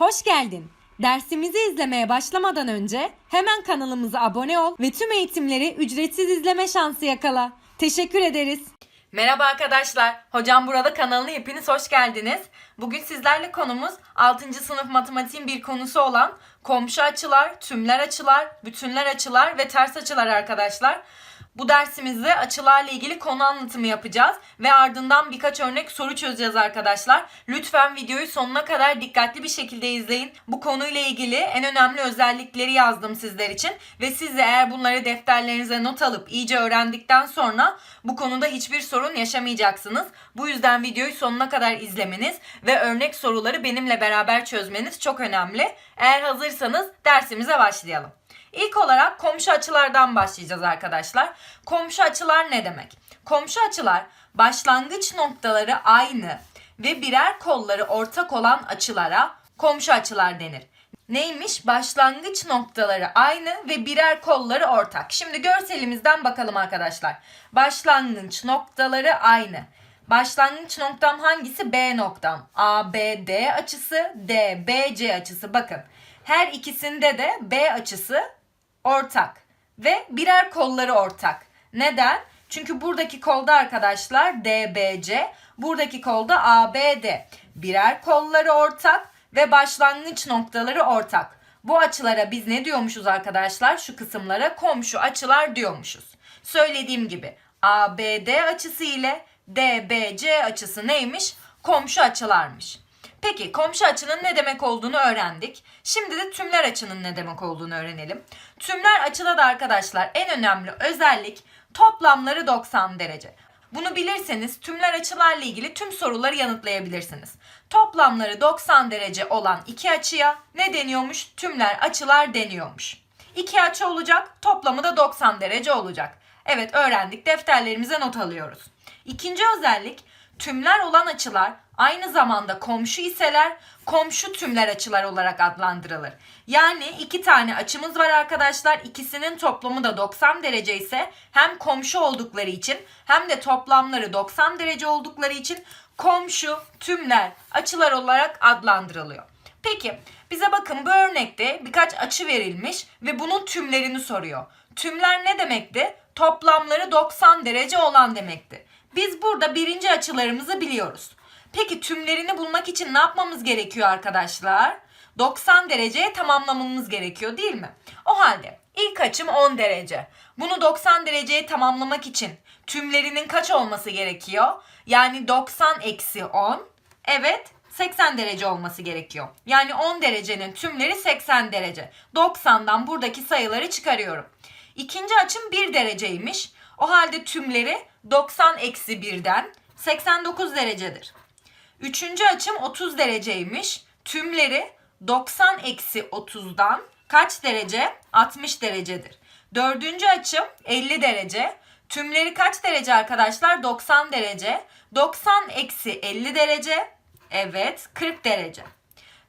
Hoş geldin. Dersimizi izlemeye başlamadan önce hemen kanalımıza abone ol ve tüm eğitimleri ücretsiz izleme şansı yakala. Teşekkür ederiz. Merhaba arkadaşlar. Hocam burada kanalına hepiniz hoş geldiniz. Bugün sizlerle konumuz 6. sınıf matematiğin bir konusu olan komşu açılar, tümler açılar, bütünler açılar ve ters açılar arkadaşlar. Bu dersimizde açılarla ilgili konu anlatımı yapacağız ve ardından birkaç örnek soru çözeceğiz arkadaşlar. Lütfen videoyu sonuna kadar dikkatli bir şekilde izleyin. Bu konuyla ilgili en önemli özellikleri yazdım sizler için ve siz de eğer bunları defterlerinize not alıp iyice öğrendikten sonra bu konuda hiçbir sorun yaşamayacaksınız. Bu yüzden videoyu sonuna kadar izlemeniz ve örnek soruları benimle beraber çözmeniz çok önemli. Eğer hazırsanız dersimize başlayalım. İlk olarak komşu açılardan başlayacağız arkadaşlar. Komşu açılar ne demek? Komşu açılar başlangıç noktaları aynı ve birer kolları ortak olan açılara komşu açılar denir. Neymiş? Başlangıç noktaları aynı ve birer kolları ortak. Şimdi görselimizden bakalım arkadaşlar. Başlangıç noktaları aynı. Başlangıç noktam hangisi? B noktam. ABD açısı, DBC açısı. Bakın her ikisinde de B açısı ortak ve birer kolları ortak. Neden? Çünkü buradaki kolda arkadaşlar DBC, buradaki kolda ABD. Birer kolları ortak ve başlangıç noktaları ortak. Bu açılara biz ne diyormuşuz arkadaşlar? Şu kısımlara komşu açılar diyormuşuz. Söylediğim gibi ABD açısı ile DBC açısı neymiş? Komşu açılarmış. Peki komşu açının ne demek olduğunu öğrendik. Şimdi de tümler açının ne demek olduğunu öğrenelim. Tümler açıda da arkadaşlar en önemli özellik toplamları 90 derece. Bunu bilirseniz tümler açılarla ilgili tüm soruları yanıtlayabilirsiniz. Toplamları 90 derece olan iki açıya ne deniyormuş? Tümler açılar deniyormuş. İki açı olacak, toplamı da 90 derece olacak. Evet öğrendik, defterlerimize not alıyoruz. İkinci özellik tümler olan açılar aynı zamanda komşu iseler komşu tümler açılar olarak adlandırılır. Yani iki tane açımız var arkadaşlar. İkisinin toplamı da 90 derece ise hem komşu oldukları için hem de toplamları 90 derece oldukları için komşu tümler açılar olarak adlandırılıyor. Peki bize bakın bu örnekte birkaç açı verilmiş ve bunun tümlerini soruyor. Tümler ne demekti? Toplamları 90 derece olan demekti. Biz burada birinci açılarımızı biliyoruz. Peki tümlerini bulmak için ne yapmamız gerekiyor arkadaşlar? 90 dereceye tamamlamamız gerekiyor değil mi? O halde ilk açım 10 derece. Bunu 90 dereceye tamamlamak için tümlerinin kaç olması gerekiyor? Yani 90 eksi 10. Evet 80 derece olması gerekiyor. Yani 10 derecenin tümleri 80 derece. 90'dan buradaki sayıları çıkarıyorum. İkinci açım 1 dereceymiş. O halde tümleri 90 eksi 1'den 89 derecedir. Üçüncü açım 30 dereceymiş. Tümleri 90 eksi 30'dan kaç derece? 60 derecedir. Dördüncü açım 50 derece. Tümleri kaç derece arkadaşlar? 90 derece. 90 eksi 50 derece. Evet 40 derece.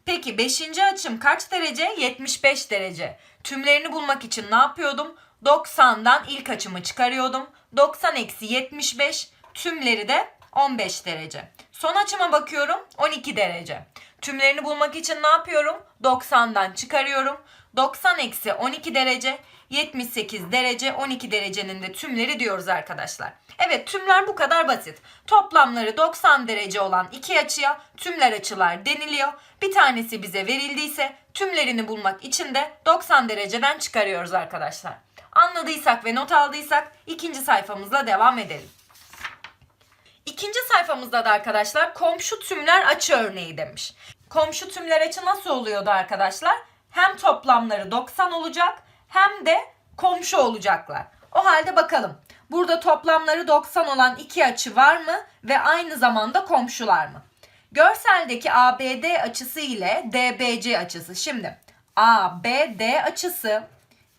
Peki 5. açım kaç derece? 75 derece. Tümlerini bulmak için ne yapıyordum? 90'dan ilk açımı çıkarıyordum. 90 eksi 75 tümleri de 15 derece. Son açıma bakıyorum 12 derece. Tümlerini bulmak için ne yapıyorum? 90'dan çıkarıyorum. 90 eksi 12 derece 78 derece 12 derecenin de tümleri diyoruz arkadaşlar. Evet tümler bu kadar basit. Toplamları 90 derece olan iki açıya tümler açılar deniliyor. Bir tanesi bize verildiyse tümlerini bulmak için de 90 dereceden çıkarıyoruz arkadaşlar. Anladıysak ve not aldıysak ikinci sayfamızla devam edelim. İkinci sayfamızda da arkadaşlar komşu tümler açı örneği demiş. Komşu tümler açı nasıl oluyordu arkadaşlar? Hem toplamları 90 olacak hem de komşu olacaklar. O halde bakalım. Burada toplamları 90 olan iki açı var mı ve aynı zamanda komşular mı? Görseldeki ABD açısı ile DBC açısı. Şimdi ABD açısı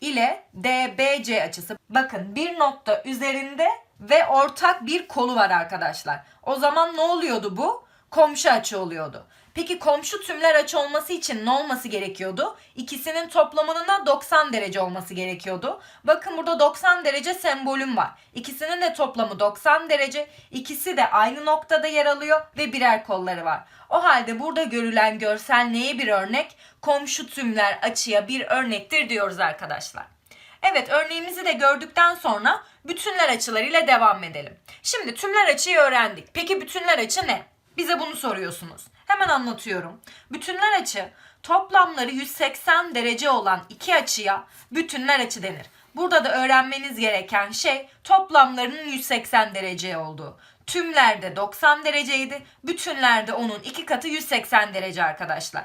ile DBC açısı. Bakın bir nokta üzerinde ve ortak bir kolu var arkadaşlar. O zaman ne oluyordu bu? Komşu açı oluyordu. Peki komşu tümler açı olması için ne olması gerekiyordu? İkisinin toplamının da 90 derece olması gerekiyordu. Bakın burada 90 derece sembolüm var. İkisinin de toplamı 90 derece. İkisi de aynı noktada yer alıyor ve birer kolları var. O halde burada görülen görsel neye bir örnek? Komşu tümler açıya bir örnektir diyoruz arkadaşlar. Evet örneğimizi de gördükten sonra bütünler açılarıyla devam edelim. Şimdi tümler açıyı öğrendik. Peki bütünler açı ne? Bize bunu soruyorsunuz. Hemen anlatıyorum. Bütünler açı toplamları 180 derece olan iki açıya bütünler açı denir. Burada da öğrenmeniz gereken şey toplamlarının 180 derece olduğu. Tümlerde 90 dereceydi. Bütünlerde onun iki katı 180 derece arkadaşlar.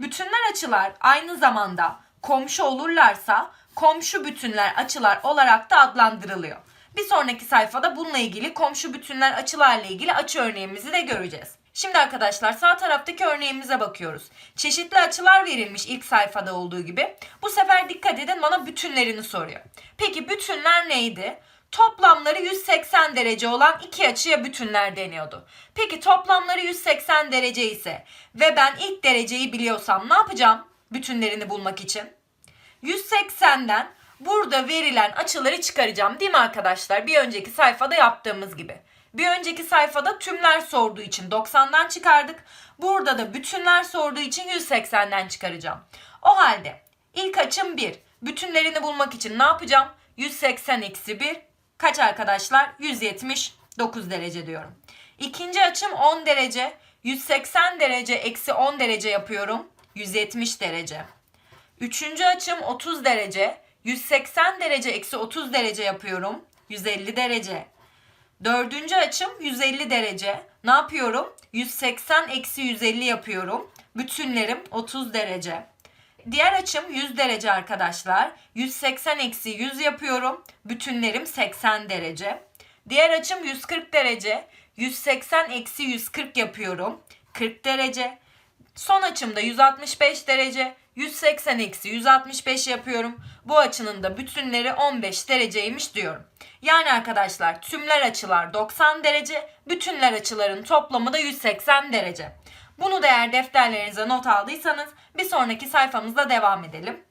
Bütünler açılar aynı zamanda komşu olurlarsa komşu bütünler açılar olarak da adlandırılıyor. Bir sonraki sayfada bununla ilgili komşu bütünler açılarla ilgili açı örneğimizi de göreceğiz. Şimdi arkadaşlar sağ taraftaki örneğimize bakıyoruz. Çeşitli açılar verilmiş ilk sayfada olduğu gibi. Bu sefer dikkat edin bana bütünlerini soruyor. Peki bütünler neydi? Toplamları 180 derece olan iki açıya bütünler deniyordu. Peki toplamları 180 derece ise ve ben ilk dereceyi biliyorsam ne yapacağım bütünlerini bulmak için? 180'den burada verilen açıları çıkaracağım değil mi arkadaşlar? Bir önceki sayfada yaptığımız gibi. Bir önceki sayfada tümler sorduğu için 90'dan çıkardık. Burada da bütünler sorduğu için 180'den çıkaracağım. O halde ilk açım 1. Bütünlerini bulmak için ne yapacağım? 180 eksi 1 kaç arkadaşlar? 179 derece diyorum. İkinci açım 10 derece. 180 derece eksi 10 derece yapıyorum. 170 derece. Üçüncü açım 30 derece. 180 derece eksi 30 derece yapıyorum. 150 derece. Dördüncü açım 150 derece. Ne yapıyorum? 180 eksi 150 yapıyorum. Bütünlerim 30 derece. Diğer açım 100 derece arkadaşlar. 180 eksi 100 yapıyorum. Bütünlerim 80 derece. Diğer açım 140 derece. 180 eksi 140 yapıyorum. 40 derece. Son açımda 165 derece. 180 eksi 165 yapıyorum. Bu açının da bütünleri 15 dereceymiş diyorum. Yani arkadaşlar tümler açılar 90 derece, bütünler açıların toplamı da 180 derece. Bunu da eğer defterlerinize not aldıysanız bir sonraki sayfamızda devam edelim.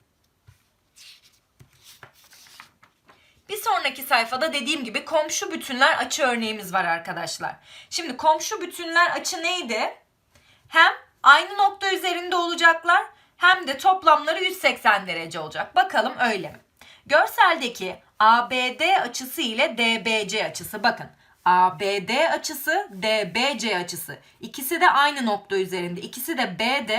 Bir sonraki sayfada dediğim gibi komşu bütünler açı örneğimiz var arkadaşlar. Şimdi komşu bütünler açı neydi? Hem aynı nokta üzerinde olacaklar hem de toplamları 180 derece olacak. Bakalım öyle mi? Görseldeki ABD açısı ile DBC açısı bakın. ABD açısı, DBC açısı. İkisi de aynı nokta üzerinde. İkisi de BD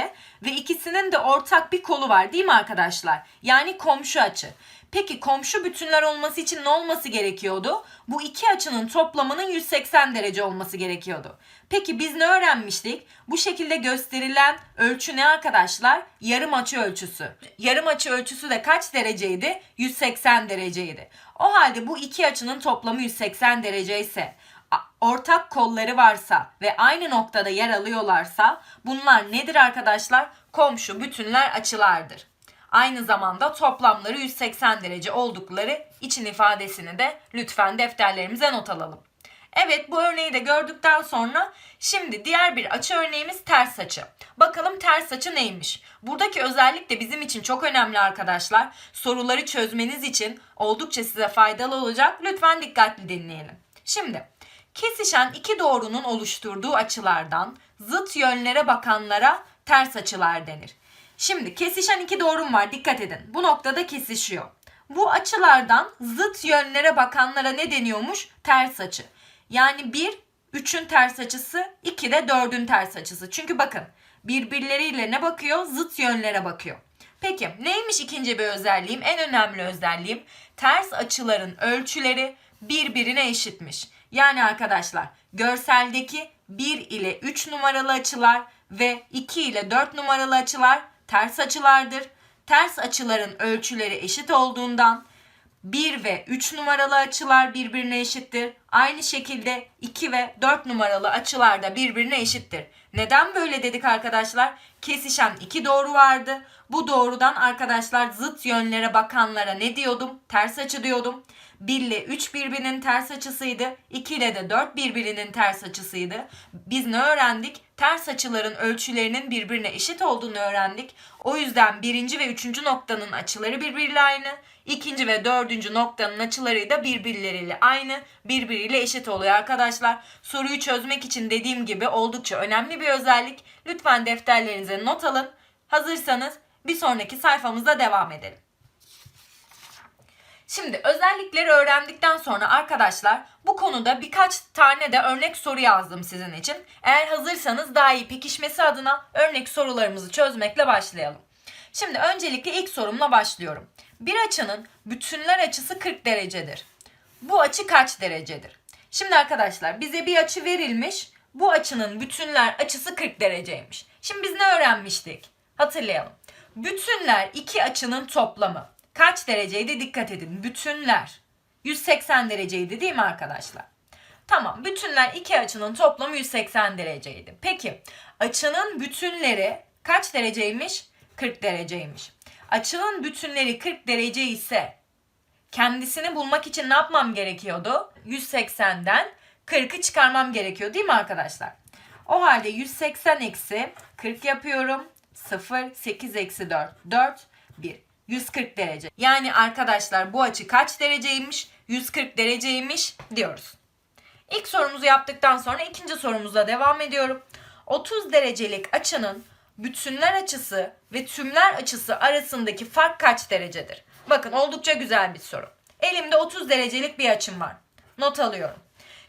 ve ikisinin de ortak bir kolu var değil mi arkadaşlar? Yani komşu açı. Peki komşu bütünler olması için ne olması gerekiyordu? Bu iki açının toplamının 180 derece olması gerekiyordu. Peki biz ne öğrenmiştik? Bu şekilde gösterilen ölçü ne arkadaşlar? Yarım açı ölçüsü. Yarım açı ölçüsü de kaç dereceydi? 180 dereceydi. O halde bu iki açının toplamı 180 derece ise ortak kolları varsa ve aynı noktada yer alıyorlarsa bunlar nedir arkadaşlar? Komşu bütünler açılardır. Aynı zamanda toplamları 180 derece oldukları için ifadesini de lütfen defterlerimize not alalım. Evet bu örneği de gördükten sonra şimdi diğer bir açı örneğimiz ters açı. Bakalım ters açı neymiş? Buradaki özellik de bizim için çok önemli arkadaşlar. Soruları çözmeniz için oldukça size faydalı olacak. Lütfen dikkatli dinleyelim. Şimdi kesişen iki doğrunun oluşturduğu açılardan zıt yönlere bakanlara ters açılar denir. Şimdi kesişen iki doğrum var dikkat edin. Bu noktada kesişiyor. Bu açılardan zıt yönlere bakanlara ne deniyormuş? Ters açı. Yani 1 3'ün ters açısı, 2 de 4'ün ters açısı. Çünkü bakın birbirleriyle ne bakıyor? Zıt yönlere bakıyor. Peki neymiş ikinci bir özelliğim? En önemli özelliğim ters açıların ölçüleri birbirine eşitmiş. Yani arkadaşlar görseldeki 1 ile 3 numaralı açılar ve 2 ile 4 numaralı açılar ters açılardır. Ters açıların ölçüleri eşit olduğundan 1 ve 3 numaralı açılar birbirine eşittir. Aynı şekilde 2 ve 4 numaralı açılar da birbirine eşittir. Neden böyle dedik arkadaşlar? Kesişen iki doğru vardı. Bu doğrudan arkadaşlar zıt yönlere bakanlara ne diyordum? Ters açı diyordum. 1 ile 3 birbirinin ters açısıydı. 2 ile de 4 birbirinin ters açısıydı. Biz ne öğrendik? Ters açıların ölçülerinin birbirine eşit olduğunu öğrendik. O yüzden birinci ve üçüncü noktanın açıları birbiriyle aynı. İkinci ve dördüncü noktanın açıları da birbirleriyle aynı, birbiriyle eşit oluyor arkadaşlar. Soruyu çözmek için dediğim gibi oldukça önemli bir özellik. Lütfen defterlerinize not alın. Hazırsanız bir sonraki sayfamızda devam edelim. Şimdi özellikleri öğrendikten sonra arkadaşlar bu konuda birkaç tane de örnek soru yazdım sizin için. Eğer hazırsanız daha iyi pekişmesi adına örnek sorularımızı çözmekle başlayalım. Şimdi öncelikle ilk sorumla başlıyorum. Bir açının bütünler açısı 40 derecedir. Bu açı kaç derecedir? Şimdi arkadaşlar bize bir açı verilmiş. Bu açının bütünler açısı 40 dereceymiş. Şimdi biz ne öğrenmiştik? Hatırlayalım. Bütünler iki açının toplamı. Kaç dereceydi? Dikkat edin. Bütünler. 180 dereceydi değil mi arkadaşlar? Tamam. Bütünler iki açının toplamı 180 dereceydi. Peki açının bütünleri kaç dereceymiş? 40 dereceymiş. Açının bütünleri 40 derece ise kendisini bulmak için ne yapmam gerekiyordu? 180'den 40'ı çıkarmam gerekiyor değil mi arkadaşlar? O halde 180 eksi 40 yapıyorum. 0, 8 eksi 4, 4, 1. 140 derece. Yani arkadaşlar bu açı kaç dereceymiş? 140 dereceymiş diyoruz. İlk sorumuzu yaptıktan sonra ikinci sorumuza devam ediyorum. 30 derecelik açının bütünler açısı ve tümler açısı arasındaki fark kaç derecedir? Bakın oldukça güzel bir soru. Elimde 30 derecelik bir açım var. Not alıyorum.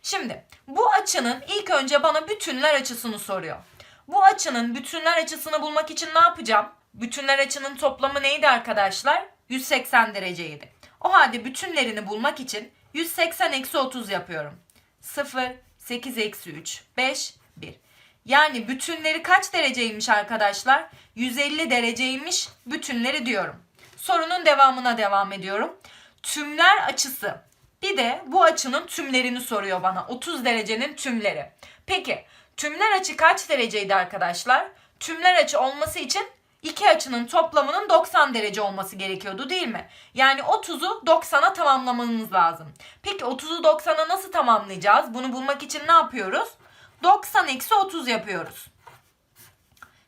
Şimdi bu açının ilk önce bana bütünler açısını soruyor. Bu açının bütünler açısını bulmak için ne yapacağım? Bütünler açının toplamı neydi arkadaşlar? 180 dereceydi. O halde bütünlerini bulmak için 180 eksi 30 yapıyorum. 0, 8 eksi 3, 5, 1. Yani bütünleri kaç dereceymiş arkadaşlar? 150 dereceymiş bütünleri diyorum. Sorunun devamına devam ediyorum. Tümler açısı. Bir de bu açının tümlerini soruyor bana. 30 derecenin tümleri. Peki tümler açı kaç dereceydi arkadaşlar? Tümler açı olması için iki açının toplamının 90 derece olması gerekiyordu değil mi? Yani 30'u 90'a tamamlamamız lazım. Peki 30'u 90'a nasıl tamamlayacağız? Bunu bulmak için ne yapıyoruz? 90 eksi 30 yapıyoruz.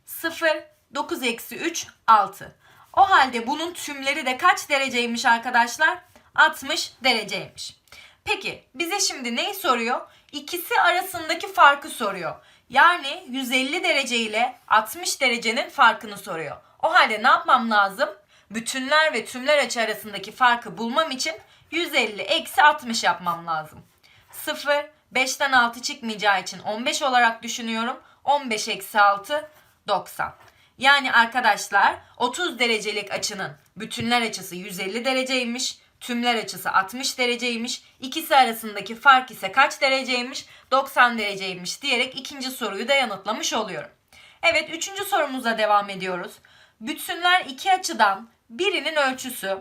0, 9 eksi 3, 6. O halde bunun tümleri de kaç dereceymiş arkadaşlar? 60 dereceymiş. Peki bize şimdi neyi soruyor? İkisi arasındaki farkı soruyor. Yani 150 derece ile 60 derecenin farkını soruyor. O halde ne yapmam lazım? Bütünler ve tümler açı arasındaki farkı bulmam için 150 eksi 60 yapmam lazım. 0, 5'ten 6 çıkmayacağı için 15 olarak düşünüyorum. 15 eksi 6, 90. Yani arkadaşlar 30 derecelik açının bütünler açısı 150 dereceymiş. Tümler açısı 60 dereceymiş. İkisi arasındaki fark ise kaç dereceymiş? 90 dereceymiş diyerek ikinci soruyu da yanıtlamış oluyorum. Evet üçüncü sorumuza devam ediyoruz. Bütünler iki açıdan birinin ölçüsü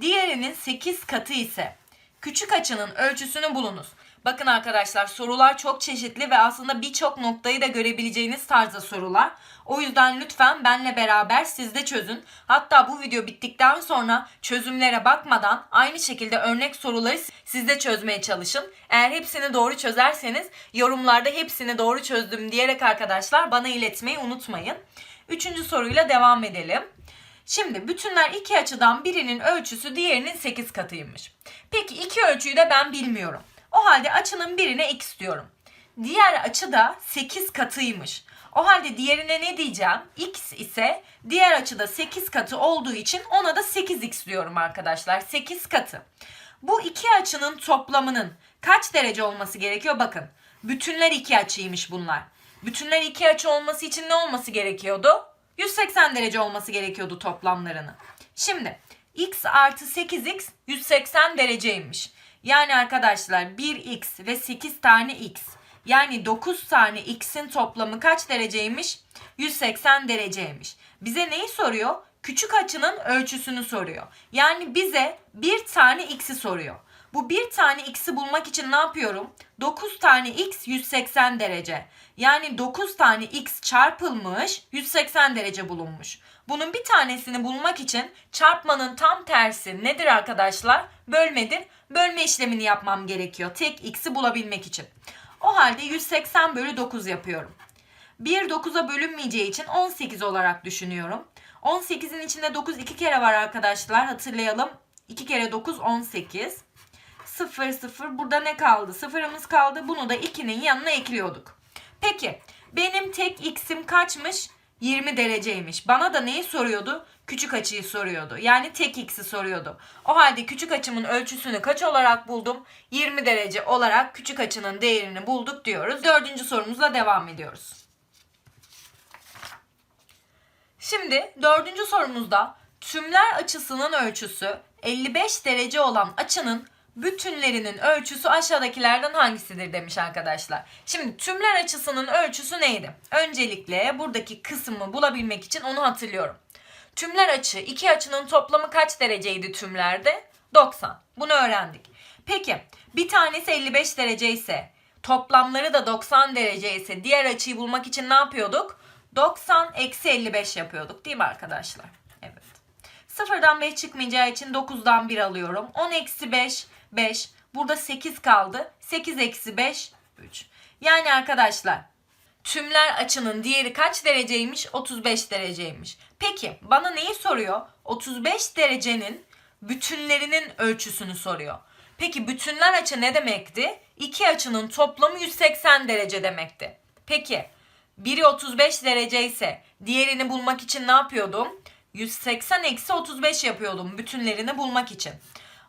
diğerinin 8 katı ise küçük açının ölçüsünü bulunuz. Bakın arkadaşlar sorular çok çeşitli ve aslında birçok noktayı da görebileceğiniz tarzda sorular. O yüzden lütfen benle beraber siz de çözün. Hatta bu video bittikten sonra çözümlere bakmadan aynı şekilde örnek soruları siz de çözmeye çalışın. Eğer hepsini doğru çözerseniz yorumlarda hepsini doğru çözdüm diyerek arkadaşlar bana iletmeyi unutmayın. Üçüncü soruyla devam edelim. Şimdi bütünler iki açıdan birinin ölçüsü diğerinin 8 katıymış. Peki iki ölçüyü de ben bilmiyorum. O halde açının birine x diyorum. Diğer açı da 8 katıymış. O halde diğerine ne diyeceğim? X ise diğer açıda 8 katı olduğu için ona da 8x diyorum arkadaşlar. 8 katı. Bu iki açının toplamının kaç derece olması gerekiyor? Bakın. Bütünler iki açıymış bunlar. Bütünler iki açı olması için ne olması gerekiyordu? 180 derece olması gerekiyordu toplamlarını. Şimdi x artı 8x 180 dereceymiş. Yani arkadaşlar 1x ve 8 tane x. Yani 9 tane x'in toplamı kaç dereceymiş? 180 dereceymiş. Bize neyi soruyor? Küçük açının ölçüsünü soruyor. Yani bize bir tane x'i soruyor. Bu bir tane x'i bulmak için ne yapıyorum? 9 tane x 180 derece. Yani 9 tane x çarpılmış 180 derece bulunmuş. Bunun bir tanesini bulmak için çarpmanın tam tersi nedir arkadaşlar? Bölmedir. Bölme işlemini yapmam gerekiyor. Tek x'i bulabilmek için. O halde 180 bölü 9 yapıyorum. 1 9'a bölünmeyeceği için 18 olarak düşünüyorum. 18'in içinde 9 iki kere var arkadaşlar. Hatırlayalım. 2 kere 9 18. 0 0 burada ne kaldı? Sıfırımız kaldı. Bunu da 2'nin yanına ekliyorduk. Peki benim tek x'im kaçmış? 20 dereceymiş. Bana da neyi soruyordu? Küçük açıyı soruyordu. Yani tek x'i soruyordu. O halde küçük açımın ölçüsünü kaç olarak buldum? 20 derece olarak küçük açının değerini bulduk diyoruz. Dördüncü sorumuzla devam ediyoruz. Şimdi dördüncü sorumuzda tümler açısının ölçüsü 55 derece olan açının bütünlerinin ölçüsü aşağıdakilerden hangisidir demiş arkadaşlar. Şimdi tümler açısının ölçüsü neydi? Öncelikle buradaki kısmı bulabilmek için onu hatırlıyorum. Tümler açı iki açının toplamı kaç dereceydi tümlerde? 90. Bunu öğrendik. Peki bir tanesi 55 derece ise toplamları da 90 derece ise diğer açıyı bulmak için ne yapıyorduk? 90 eksi 55 yapıyorduk değil mi arkadaşlar? Evet. Sıfırdan 5 çıkmayacağı için 9'dan 1 alıyorum. 10 eksi 5 5. Burada 8 kaldı. 8 eksi 5 3. Yani arkadaşlar tümler açının diğeri kaç dereceymiş? 35 dereceymiş. Peki bana neyi soruyor? 35 derecenin bütünlerinin ölçüsünü soruyor. Peki bütünler açı ne demekti? İki açının toplamı 180 derece demekti. Peki biri 35 derece ise diğerini bulmak için ne yapıyordum? 180 eksi 35 yapıyordum bütünlerini bulmak için.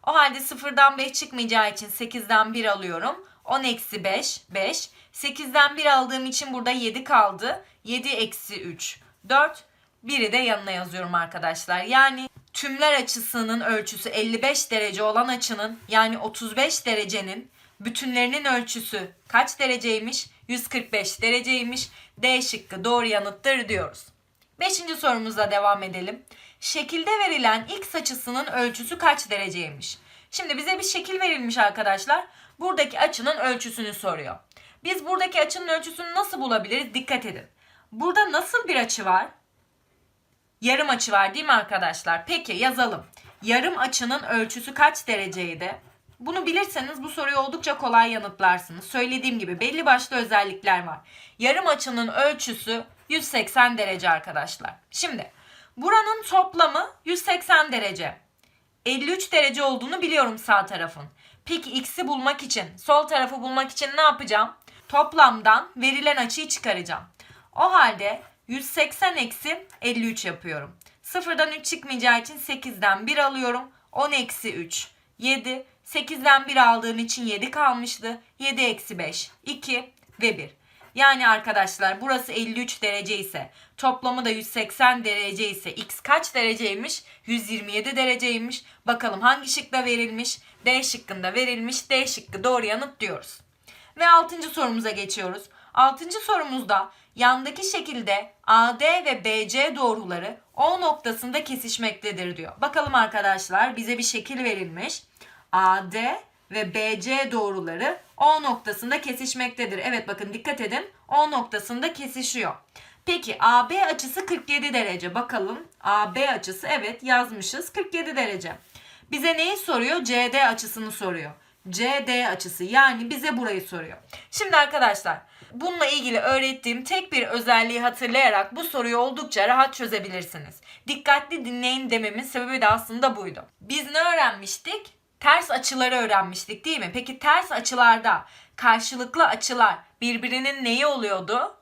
O halde sıfırdan 5 çıkmayacağı için 8'den 1 alıyorum. 10 eksi 5, 5. 8'den 1 aldığım için burada 7 kaldı. 7 eksi 3, 4. Biri de yanına yazıyorum arkadaşlar. Yani tümler açısının ölçüsü 55 derece olan açının yani 35 derecenin bütünlerinin ölçüsü kaç dereceymiş? 145 dereceymiş. D şıkkı doğru yanıttır diyoruz. Beşinci sorumuzla devam edelim. Şekilde verilen x açısının ölçüsü kaç dereceymiş? Şimdi bize bir şekil verilmiş arkadaşlar. Buradaki açının ölçüsünü soruyor. Biz buradaki açının ölçüsünü nasıl bulabiliriz? Dikkat edin. Burada nasıl bir açı var? Yarım açı var değil mi arkadaşlar? Peki yazalım. Yarım açının ölçüsü kaç dereceydi? Bunu bilirseniz bu soruyu oldukça kolay yanıtlarsınız. Söylediğim gibi belli başlı özellikler var. Yarım açının ölçüsü 180 derece arkadaşlar. Şimdi buranın toplamı 180 derece. 53 derece olduğunu biliyorum sağ tarafın. Peki x'i bulmak için, sol tarafı bulmak için ne yapacağım? Toplamdan verilen açıyı çıkaracağım. O halde 180 eksi 53 yapıyorum. Sıfırdan 3 çıkmayacağı için 8'den 1 alıyorum. 10 eksi 3, 7. 8'den 1 aldığım için 7 kalmıştı. 7 eksi 5, 2 ve 1. Yani arkadaşlar burası 53 derece ise toplamı da 180 derece ise x kaç dereceymiş? 127 dereceymiş. Bakalım hangi şıkta verilmiş? D şıkkında verilmiş. D şıkkı doğru yanıt diyoruz. Ve 6. sorumuza geçiyoruz. 6. sorumuzda yandaki şekilde AD ve BC doğruları O noktasında kesişmektedir diyor. Bakalım arkadaşlar bize bir şekil verilmiş. AD ve BC doğruları O noktasında kesişmektedir. Evet bakın dikkat edin. O noktasında kesişiyor. Peki AB açısı 47 derece. Bakalım AB açısı evet yazmışız 47 derece. Bize neyi soruyor? CD açısını soruyor. CD açısı yani bize burayı soruyor. Şimdi arkadaşlar bununla ilgili öğrettiğim tek bir özelliği hatırlayarak bu soruyu oldukça rahat çözebilirsiniz. Dikkatli dinleyin dememin sebebi de aslında buydu. Biz ne öğrenmiştik? Ters açıları öğrenmiştik değil mi? Peki ters açılarda karşılıklı açılar birbirinin neyi oluyordu?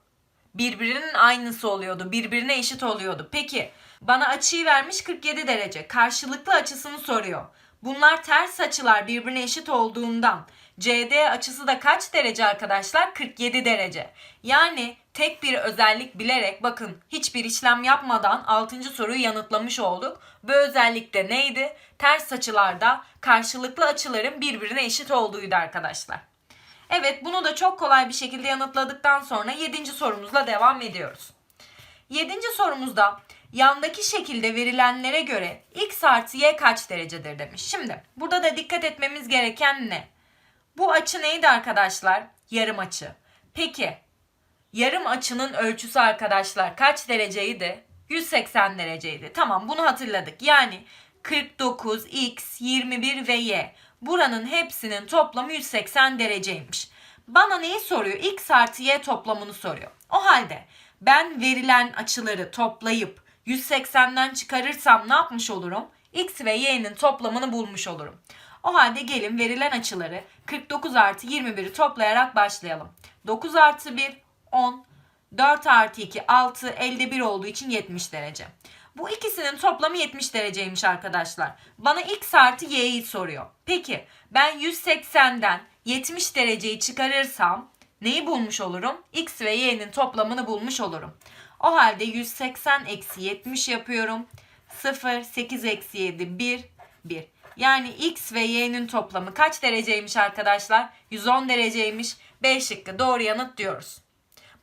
Birbirinin aynısı oluyordu. Birbirine eşit oluyordu. Peki bana açıyı vermiş 47 derece. Karşılıklı açısını soruyor. Bunlar ters açılar birbirine eşit olduğundan CD açısı da kaç derece arkadaşlar? 47 derece. Yani tek bir özellik bilerek bakın hiçbir işlem yapmadan 6. soruyu yanıtlamış olduk. Bu özellik de neydi? Ters açılarda karşılıklı açıların birbirine eşit olduğuydu arkadaşlar. Evet bunu da çok kolay bir şekilde yanıtladıktan sonra 7. sorumuzla devam ediyoruz. 7. sorumuzda yandaki şekilde verilenlere göre x artı y kaç derecedir demiş. Şimdi burada da dikkat etmemiz gereken ne? Bu açı neydi arkadaşlar? Yarım açı. Peki yarım açının ölçüsü arkadaşlar kaç dereceydi? 180 dereceydi. Tamam bunu hatırladık. Yani 49, x, 21 ve y. Buranın hepsinin toplamı 180 dereceymiş. Bana neyi soruyor? X artı y toplamını soruyor. O halde ben verilen açıları toplayıp 180'den çıkarırsam ne yapmış olurum? X ve y'nin toplamını bulmuş olurum. O halde gelin verilen açıları 49 artı 21'i toplayarak başlayalım. 9 artı 1 10, 4 artı 2 6 elde 1 olduğu için 70 derece. Bu ikisinin toplamı 70 dereceymiş arkadaşlar. Bana x artı y'yi soruyor. Peki ben 180'den 70 dereceyi çıkarırsam neyi bulmuş olurum? x ve y'nin toplamını bulmuş olurum. O halde 180 eksi 70 yapıyorum. 0, 8 eksi 7, 1, 1. Yani x ve y'nin toplamı kaç dereceymiş arkadaşlar? 110 dereceymiş. B şıkkı doğru yanıt diyoruz.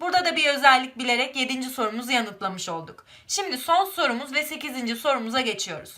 Burada da bir özellik bilerek 7. sorumuzu yanıtlamış olduk. Şimdi son sorumuz ve 8. sorumuza geçiyoruz.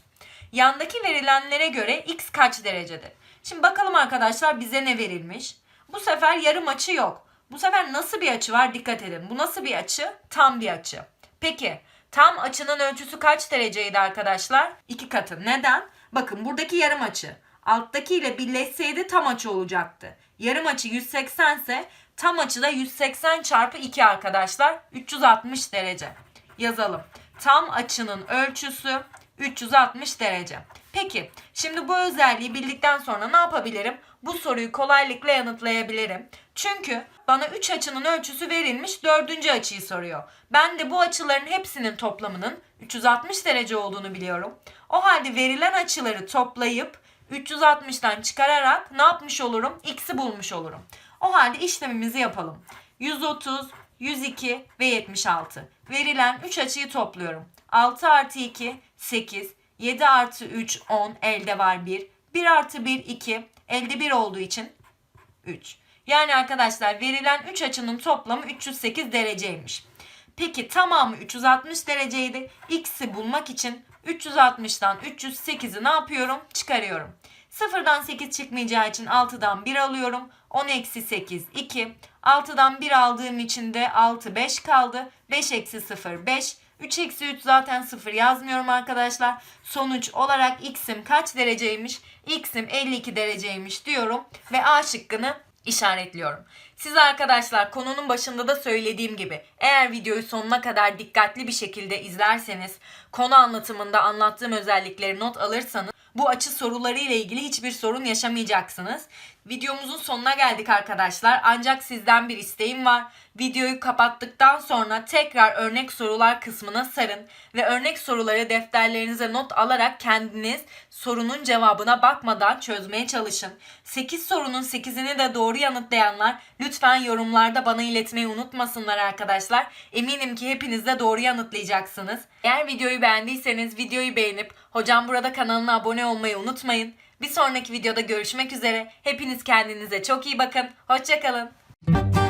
Yandaki verilenlere göre x kaç derecedir? Şimdi bakalım arkadaşlar bize ne verilmiş? Bu sefer yarım açı yok. Bu sefer nasıl bir açı var dikkat edin. Bu nasıl bir açı? Tam bir açı. Peki tam açının ölçüsü kaç dereceydi arkadaşlar? İki katı. Neden? Bakın buradaki yarım açı. Alttaki ile birleşseydi tam açı olacaktı. Yarım açı 180 ise tam açı da 180 çarpı 2 arkadaşlar. 360 derece. Yazalım. Tam açının ölçüsü 360 derece. Peki şimdi bu özelliği bildikten sonra ne yapabilirim? Bu soruyu kolaylıkla yanıtlayabilirim. Çünkü bana 3 açının ölçüsü verilmiş 4. açıyı soruyor. Ben de bu açıların hepsinin toplamının 360 derece olduğunu biliyorum. O halde verilen açıları toplayıp 360'tan çıkararak ne yapmış olurum? X'i bulmuş olurum. O halde işlemimizi yapalım. 130, 102 ve 76. Verilen 3 açıyı topluyorum. 6 artı 2, 8. 7 artı 3, 10. Elde var 1. 1 artı 1, 2. Elde 1 olduğu için 3. Yani arkadaşlar verilen 3 açının toplamı 308 dereceymiş. Peki tamamı 360 dereceydi. X'i bulmak için 360'dan 308'i ne yapıyorum? Çıkarıyorum. Sıfırdan 8 çıkmayacağı için 6'dan 1 alıyorum. 10 eksi 8 2. 6'dan 1 aldığım için de 6 5 kaldı. 5 eksi 0 5. 3 eksi 3 zaten 0 yazmıyorum arkadaşlar. Sonuç olarak x'im kaç dereceymiş? x'im 52 dereceymiş diyorum. Ve A şıkkını işaretliyorum. Siz arkadaşlar konunun başında da söylediğim gibi eğer videoyu sonuna kadar dikkatli bir şekilde izlerseniz konu anlatımında anlattığım özellikleri not alırsanız bu açı soruları ile ilgili hiçbir sorun yaşamayacaksınız. Videomuzun sonuna geldik arkadaşlar. Ancak sizden bir isteğim var. Videoyu kapattıktan sonra tekrar örnek sorular kısmına sarın ve örnek soruları defterlerinize not alarak kendiniz sorunun cevabına bakmadan çözmeye çalışın. 8 sorunun 8'ini de doğru yanıtlayanlar lütfen yorumlarda bana iletmeyi unutmasınlar arkadaşlar. Eminim ki hepiniz de doğru yanıtlayacaksınız. Eğer videoyu beğendiyseniz videoyu beğenip hocam burada kanalına abone olmayı unutmayın. Bir sonraki videoda görüşmek üzere. Hepiniz kendinize çok iyi bakın. Hoşçakalın.